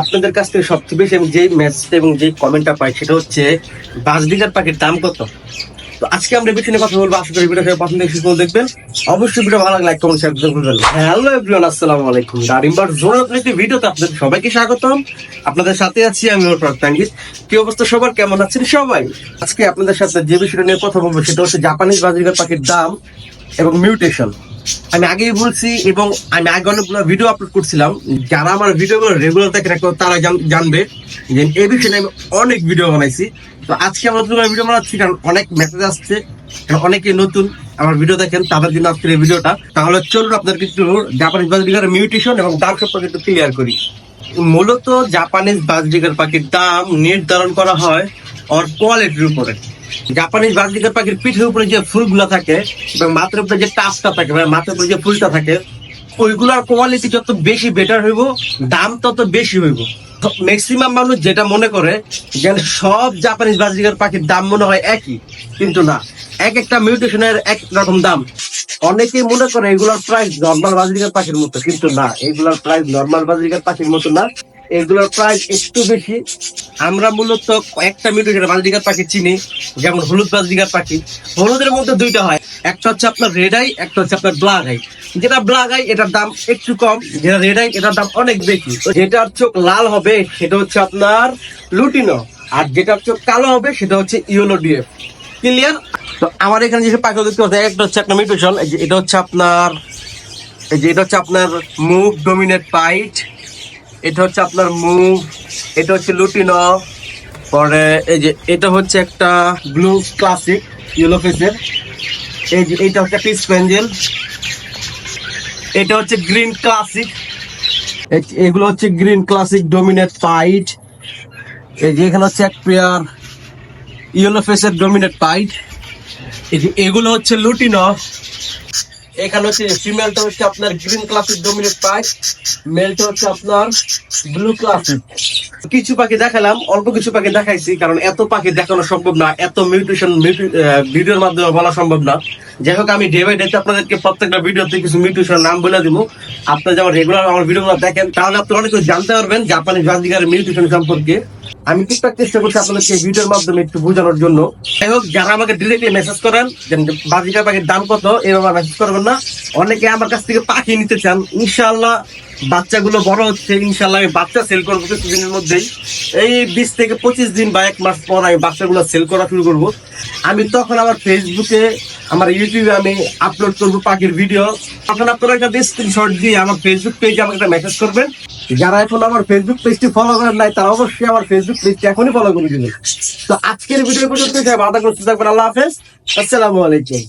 আপনাদের কাছ থেকে সবচেয়ে বেশি আমি যে মেসেজটা এবং যেই কমেন্টটা পাই সেটা হচ্ছে বাসডিগার পাখির দাম কত? তো আজকে আমরা নিয়ে কথা বলব। আশা করি ভিডিও পছন্দ করে দেখবেন। অবশ্যই ভিডিও ভালো লাগলে লাইক কমেন্ট শেয়ার করতে ভুলবেন হ্যালো এভরিওয়ান আসসালামু আলাইকুম। দারিমবার জোর একটি ভিডিওতে আপনাদের সবাইকে স্বাগতম। আপনাদের সাথে আছি আমি ওর প্রাঙ্গিত কি অবস্থা সবার? কেমন আছেন সবাই? আজকে আপনাদের সাথে যে বিষয়টা নিয়ে কথা বলব সেটা হচ্ছে জাপানিজ বাজিকার পাখির দাম এবং মিউটেশন আমি আগেই বলছি এবং আমি আগে অনেকগুলো ভিডিও আপলোড করছিলাম। যারা আমার ভিডিওগুলো রেগুলার দেখে তারা জানবে যে এই বিষয়ে আমি অনেক ভিডিও বানাইছি। তো আজকে আমার নতুন ভিডিও বানাচ্ছি কারণ অনেক মেসেজ আসছে অনেকে নতুন আমার ভিডিও দেখেন, তাদের জন্য আজকের এই ভিডিওটা তাহলে চলুন আপনার কিছু জাপানিজ বাজরিকার মিউটেশন এবং দাম সম্পর্কে একটু ক্লিয়ার করি। মূলত জাপানিজ বাজরিকার পাখির দাম নির্ধারণ করা হয় ওর কোয়ালিটির উপরে। জাপানিজ বাজরিকার পাখির পিঠের উপরে যে ফুলগুলো থাকে এবং মাথার উপরে যে টাচটা থাকে মানে মাথার উপরে যে ফুলটা থাকে, ওইগুলোর কোয়ালিটি যত বেশি বেটার হইব, দাম তত বেশি হইব। ম্যাক্সিমাম মানুষ যেটা মনে করে, যে সব জাপানিজ বাজরিকার পাখির দাম মনে হয় একই, কিন্তু না। এক একটা মিউটেশনের এক রকম দাম। অনেকেই মনে করে এগুলোর প্রাইস নর্মাল বাজরিকার পাখির মতো, কিন্তু না, এগুলোর প্রাইস নর্মাল বাজরিকার পাখির মতো না। এগুলোর প্রাইস একটু বেশি। আমরা মূলত কয়েকটা মিউটেশনের বাজরিকার পাখি চিনি, যেমন হলুদ বাজরিকার পাখি। হলুদের মধ্যে দুইটা হয়। একটা হচ্ছে আপনার রেড আই একটা হচ্ছে আপনার ব্ল্যাক আই যেটা ব্ল্যাক আই এটার দাম একটু কম। যেটা রেড আই এটার দাম অনেক বেশি। যেটার চোখ লাল হবে, সেটা হচ্ছে আপনার লুটিনো। আর যেটার চোখ কালো হবে, সেটা হচ্ছে ইয়েলো ডিএফ। ক্লিয়ার তো আমার এখানে যেসব পাখি দেখতে পাচ্ছি, একটা হচ্ছে একটা মিউটেশন এটা হচ্ছে আপনার, এই যে এটা হচ্ছে আপনার মুভ ডোমিনেট পাইট এটা হচ্ছে আপনার মুভ এটা হচ্ছে লুটিনো, পরে এই যে এটা হচ্ছে একটা ব্লু ক্লাসিক ইয়েলো ফেসের এই যে এটা হচ্ছে একটা স্পেঞ্জেল এটা হচ্ছে গ্রিন ক্লাসিক এগুলো হচ্ছে গ্রিন ক্লাসিক ডোমিনেট পাইট। এই যে এখানে হচ্ছে এক পেয়ার ইয়েলো ফেসের ডোমিনেট পাইট। এগুলো হচ্ছে লুটিনো। এখানে হচ্ছে ফিমেলটা হচ্ছে আপনার গ্রিন ক্লাসিক ডোমিনেট পাইট মেলটা হচ্ছে আপনার ব্লু ক্লাসিক কিছু পাখি দেখালাম, অল্প কিছু পাখি দেখাইছি, কারণ এত পাখি দেখানো সম্ভব না, এত মিউটেশন ভিডিওর মাধ্যমে বলা সম্ভব না। যাই হোক, আমি ডে বাই ডে আপনাদেরকে প্রত্যেকটা ভিডিওতে কিছু মিউটেশন নাম বলে দিব। আপনারা যেমন রেগুলার আমার ভিডিওগুলো দেখেন, তাহলে আপনি অনেক জানতে পারবেন, জাপানি বাজিকার মিউটেশন সম্পর্কে। আমি টুকটাক চেষ্টা করছি আপনাদেরকে ভিডিওর মাধ্যমে একটু বোঝানোর জন্য। যাই হোক, যারা আমাকে ডিরেক্টলি মেসেজ করেন যে বাজিকার পাখির দাম কত, এভাবে মেসেজ করবেন না। অনেকে আমার কাছ থেকে পাখি নিতে চান ইনশাল্লাহ বাচ্চাগুলো বড় হচ্ছে ইনশাল্লাহ আমি বাচ্চা সেল করব কিছুদিনের মধ্যেই। এই বিশ থেকে পঁচিশ দিন বা এক মাস পর আমি বাচ্চাগুলো সেল করা শুরু করব। আমি তখন আমার ফেসবুকে আমার ইউটিউবে আমি আপলোড করব পাখির ভিডিও তখন আপনারা একটা স্ক্রিনশট দিয়ে আমার ফেসবুক পেজে আমাকে একটা মেসেজ করবেন। যারা এখন আমার ফেসবুক পেজটি ফলো করেন নাই, তারা অবশ্যই আমার ফেসবুক পেজটি এখনই ফলো করে দিবেন। তো আজকের ভিডিও পর্যন্ত করতে আল্লাহ হাফেজ। আসসালামু আলাইকুম।